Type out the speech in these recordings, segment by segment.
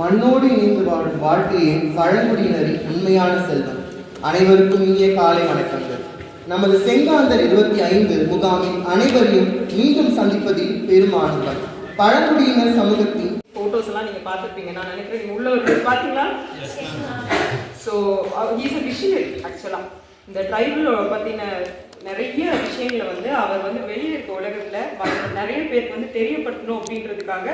மண்ணோடு இணைந்து வாழும் வாழ்க்கையே பழங்குடியினரின் உண்மையான செல்வம். அனைவருக்கும் இனிய காலை வணக்கங்கள். நமது செங்காந்தர் இருபத்தி ஐந்து முகாமில் அனைவரையும் மீண்டும் சந்திப்பதில் பெரும் ஆனந்தம். பழங்குடியினர் சமூகத்தின் ஃபோட்டோஸ் எல்லாம் நீங்க பார்த்துருப்பீங்க. நான் நினைக்கிறேன் நீங்க உள்ள ஒரு பார்த்தீங்களா ஸோ இஸ் அ விஷனரி ஆக்சுவலா இந்த ட்ரைபல் பத்தின நிறைய விஷயங்களை வந்து அவர் வந்து வெளியே இருக்க உலகத்துல நிறைய பேருக்கு வந்து தெரியப்படுத்தணும் அப்படின்றதுக்காக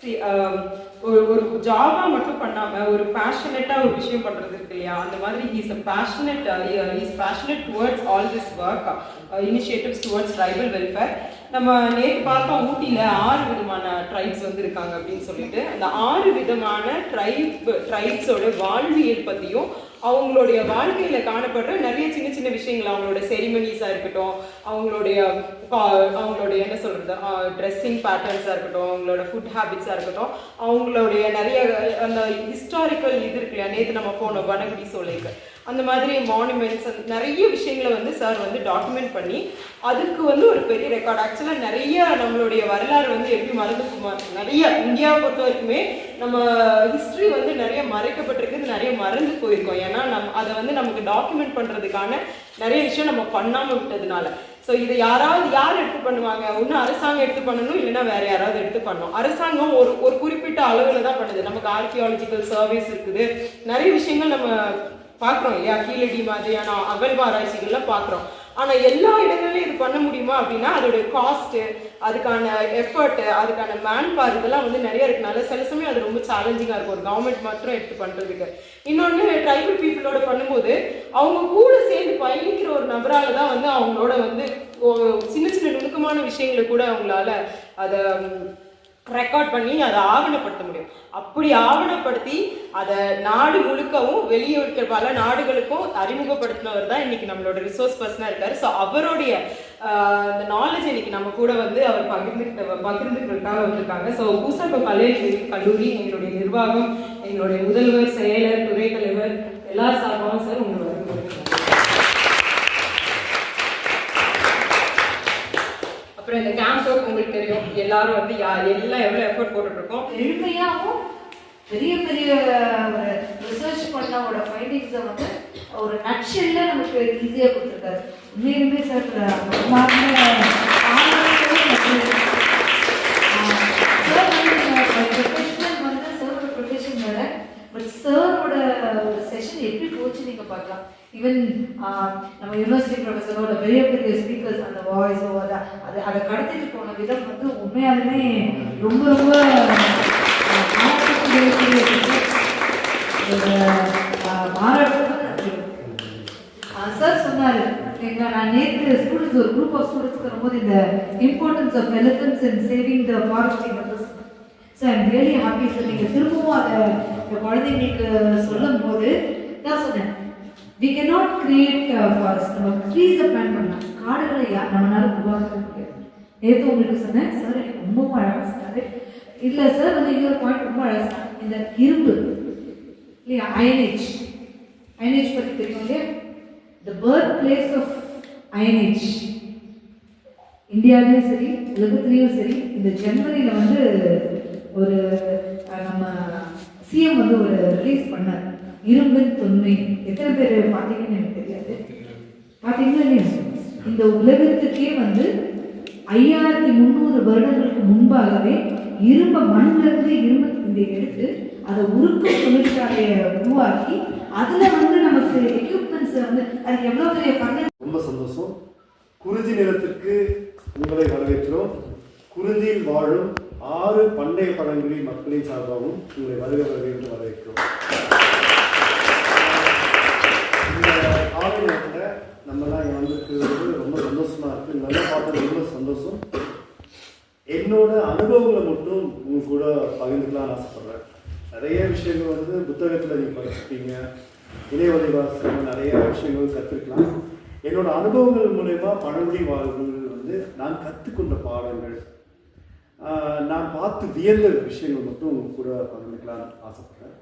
Um, ஒரு ஒரு ஜாபா மட்டும் பண்ணாம ஒரு பேஷனட்டா ஒரு விஷயம் பண்றது இருக்கு இல்லையா? அந்த மாதிரி is a passionate is passionate towards all this work initiatives towards tribal welfare நம்ம நேற்று பார்த்தோம் ஊட்டியில் ஆறு விதமான ட்ரைப்ஸ் வந்து இருக்காங்க அப்படின்னு சொல்லிட்டு அந்த ஆறு விதமான ட்ரைப் ட்ரைப்ஸோட வாழ்வியல் பற்றியும் அவங்களுடைய வாழ்க்கையில காணப்படுற நிறைய சின்ன சின்ன விஷயங்கள் அவங்களோட செரிமனிஸா இருக்கட்டும் அவங்களுடைய பா- அவங்களுடைய என்ன சொல்றது ட்ரெஸ்ஸிங் பேட்டர்ன்ஸா இருக்கட்டும் அவங்களோட ஃபுட் ஹேபிட்ஸா இருக்கட்டும் அவங்களுடைய நிறைய அந்த ஹிஸ்டாரிக்கல் இது இருக்கு இல்லையா? நேற்று நம்ம போனோம் வனகுடி சோலைக்கு. அந்த மாதிரி மானுமெண்ட்ஸ் நிறைய விஷயங்களை வந்து சார் வந்து டாக்குமெண்ட் பண்ணி அதுக்கு வந்து ஒரு பெரிய ரெக்கார்ட் ஆக்சுவலாக நிறைய நம்மளுடைய வரலாறு வந்து எப்படி மறந்து நிறைய இந்தியாவை பொறுத்த வரைக்குமே நம்ம ஹிஸ்ட்ரி வந்து நிறைய மறைக்கப்பட்டிருக்கு நிறைய மறந்து போயிருக்கோம். ஏன்னா நம் அதை வந்து நமக்கு டாக்குமெண்ட் பண்ணுறதுக்கான நிறைய விஷயம் நம்ம பண்ணாமல் விட்டதுனால. ஸோ இதை யாராவது யார் எடுத்து பண்ணுவாங்க? ஒன்று அரசாங்கம் எடுத்து பண்ணணும் இல்லைன்னா வேற யாராவது எடுத்து பண்ணணும். அரசாங்கம் ஒரு ஒரு குறிப்பிட்ட அளவில் தான் பண்ணுது. நமக்கு ஆர்கியாலஜிக்கல் சர்வீஸ் இருக்குது. நிறைய விஷயங்கள் நம்ம பார்க்குறோம் இல்லையா? கீழடி மாதிரியான அகழ்வாராய்ச்சிகள்லாம் பார்க்குறோம் ஆனால் எல்லா இடங்கள்லையும் இது பண்ண முடியுமா அப்படின்னா அதோடைய காஸ்ட்டு அதுக்கான எஃபர்ட்டு அதுக்கான மேன் பவர் இதெல்லாம் வந்து நிறைய இருக்கனால சில சமயம் அது ரொம்ப சேலஞ்சிங்காக இருக்கும். ஒரு கவர்மெண்ட் மட்டும் எடுத்து பண்ணுறதுக்கு இன்னொன்று ட்ரைபல் பீப்புளோட பண்ணும்போது அவங்க கூட சேர்ந்து பயணிக்கிற ஒரு நபரால் தான் வந்து அவங்களோட வந்து ஓ- சின்ன சின்ன நுணுக்கமான விஷயங்களை கூட அவங்களால அதை ரெக்கார்ட் பண்ணி அதை ஆவணப்படுத்த முடியும். அப்படி ஆவணப்படுத்தி அதை நாடு முழுக்கவும் வெளியே இருக்கிற பல நாடுகளுக்கும் அறிமுகப்படுத்தினவர் தான் இன்னைக்கு நம்மளோட ரிசோர்ஸ் பர்சனாக இருக்காரு. ஸோ அவருடைய அந்த நாலேஜ் இன்னைக்கு நம்ம கூட வந்து அவர் பகிர்ந்துக்கிட்ட பகிர்ந்துக்கிறதுக்காக வந்திருக்காங்க. ஸோ பூசப்ப கலை கல்லூரி எங்களுடைய நிர்வாகம் எங்களுடைய முதல்வர் செயலர் துறை தலைவர் எல்லா சார்பாகவும் சார் உங்களோட அப்புறம் இந்த கேம்ப் ஒர்க் உங்களுக்கு தெரியும். எல்லாரும் வந்து யா- எல்லாம் எவ்வளோ எஃபோர்ட் போட்டுட்டு இருக்கோம் எளிமையாகவும் பெரிய பெரிய ஒரு ரிசர்ச் பண்ணவோட ஃபைண்டிங்ஸை வந்து ஒரு நட்ஷெல்ல நமக்கு ஈஸியாக கொடுத்துருக்காரு. உண்மையிலுமே சார் குமார்னு சார் ஈவன் uh, நம்ம யூனிவர்சிட்டி ப்ரொஃபஸரோட பெரிய பெரிய ஸ்பீக்கர்ஸ் அந்த வாய்ஸ் அதை அதை அதை கடத்திட்டு போன விதம் வந்து உண்மையாலுமே ரொம்ப ரொம்ப ஆஹ், சார் சொன்னார் எங்க நான் நேற்று ஸ்டூடெண்ட்ஸ் ஒரு குரூப் ஆஃப் ஸ்டூடெண்ட்ஸ் வரும்போது இந்த importance of elephants and saving the forest so I'm really happy sir நீங்கள் திரும்பவும் அதை இந்த குழந்தைங்களுக்கு சொல்லும் போது நான் சொன்னேன் வி cannot கிரியேட் ஃபாரஸ்ட் நம்ம ட்ரீஸை பிளான் பண்ணலாம் காடுகளை யார் நம்மளால உருவாக்க முடியாது. நேற்று உங்களுக்கு சொன்னேன் சார் எனக்கு ரொம்பவும் அழகாக சொன்னார். இல்லை சார் வந்து இன்னொரு பாயிண்ட் ரொம்ப அழகாக சொன்னாரு. இந்த இரும்பு இல்லையா அயனேஜ் அயனேஜ் பற்றி தெரியும் இல்லையா? The birth place of iron age இந்தியாவிலையும் சரி உலகத்துலேயும் சரி இந்த ஜனவரியில் வந்து ஒரு நம்ம சிஎம் வந்து ஒரு ரிலீஸ் பண்ணார். இரும்பின் தொன்மை. எத்தனை பேர் பார்த்தீங்கன்னு எனக்கு தெரியாது. பார்த்தீங்கன்னா இந்த உலகத்துக்கே வந்து ஐயாயிரத்தி முந்நூறு வருடங்களுக்கு முன்பாகவே இரும்ப மண்ணிலிருந்து இரும்பு துண்டை எடுத்து அதை உருக்கும் தொழிற்சாலையை உருவாக்கி அதில் வந்து நமக்கு எக்யூப்மெண்ட்ஸை வந்து அது எவ்வளோ பெரிய பண்ண ரொம்ப சந்தோஷம். குறிஞ்சி நிலத்திற்கு உங்களை வரவேற்கிறோம். குறிஞ்சியில் வாழும் ஆறு பண்டைய பழங்குடி மக்களின் சார்பாகவும் உங்களை வருக வரவேற்று வரவேற்கிறோம். நம்மலாம் இங்கே வந்திருக்கிறது ரொம்ப சந்தோஷமாக இருக்குது நல்லா பார்த்தது ரொம்ப சந்தோஷம். என்னோட அனுபவங்களை மட்டும் உங்க கூட பகிர்ந்துக்கலாம்னு ஆசைப்பட்றேன். நிறைய விஷயங்கள் வந்து புத்தகத்தில் நீங்கள் படிச்சிருப்பீங்க. இணையவழி வாசகம் நிறைய விஷயங்கள் கற்றுக்கலாம் என்னோட அனுபவங்கள் மூலயமா பழமொழி வாழ்வுகள் வந்து நான் கற்றுக்கொண்ட பாடங்கள் நான் பார்த்து வியந்த விஷயங்கள் மட்டும் உங்க கூட பகிர்ந்துக்கலாம்னு ஆசைப்பட்றேன்.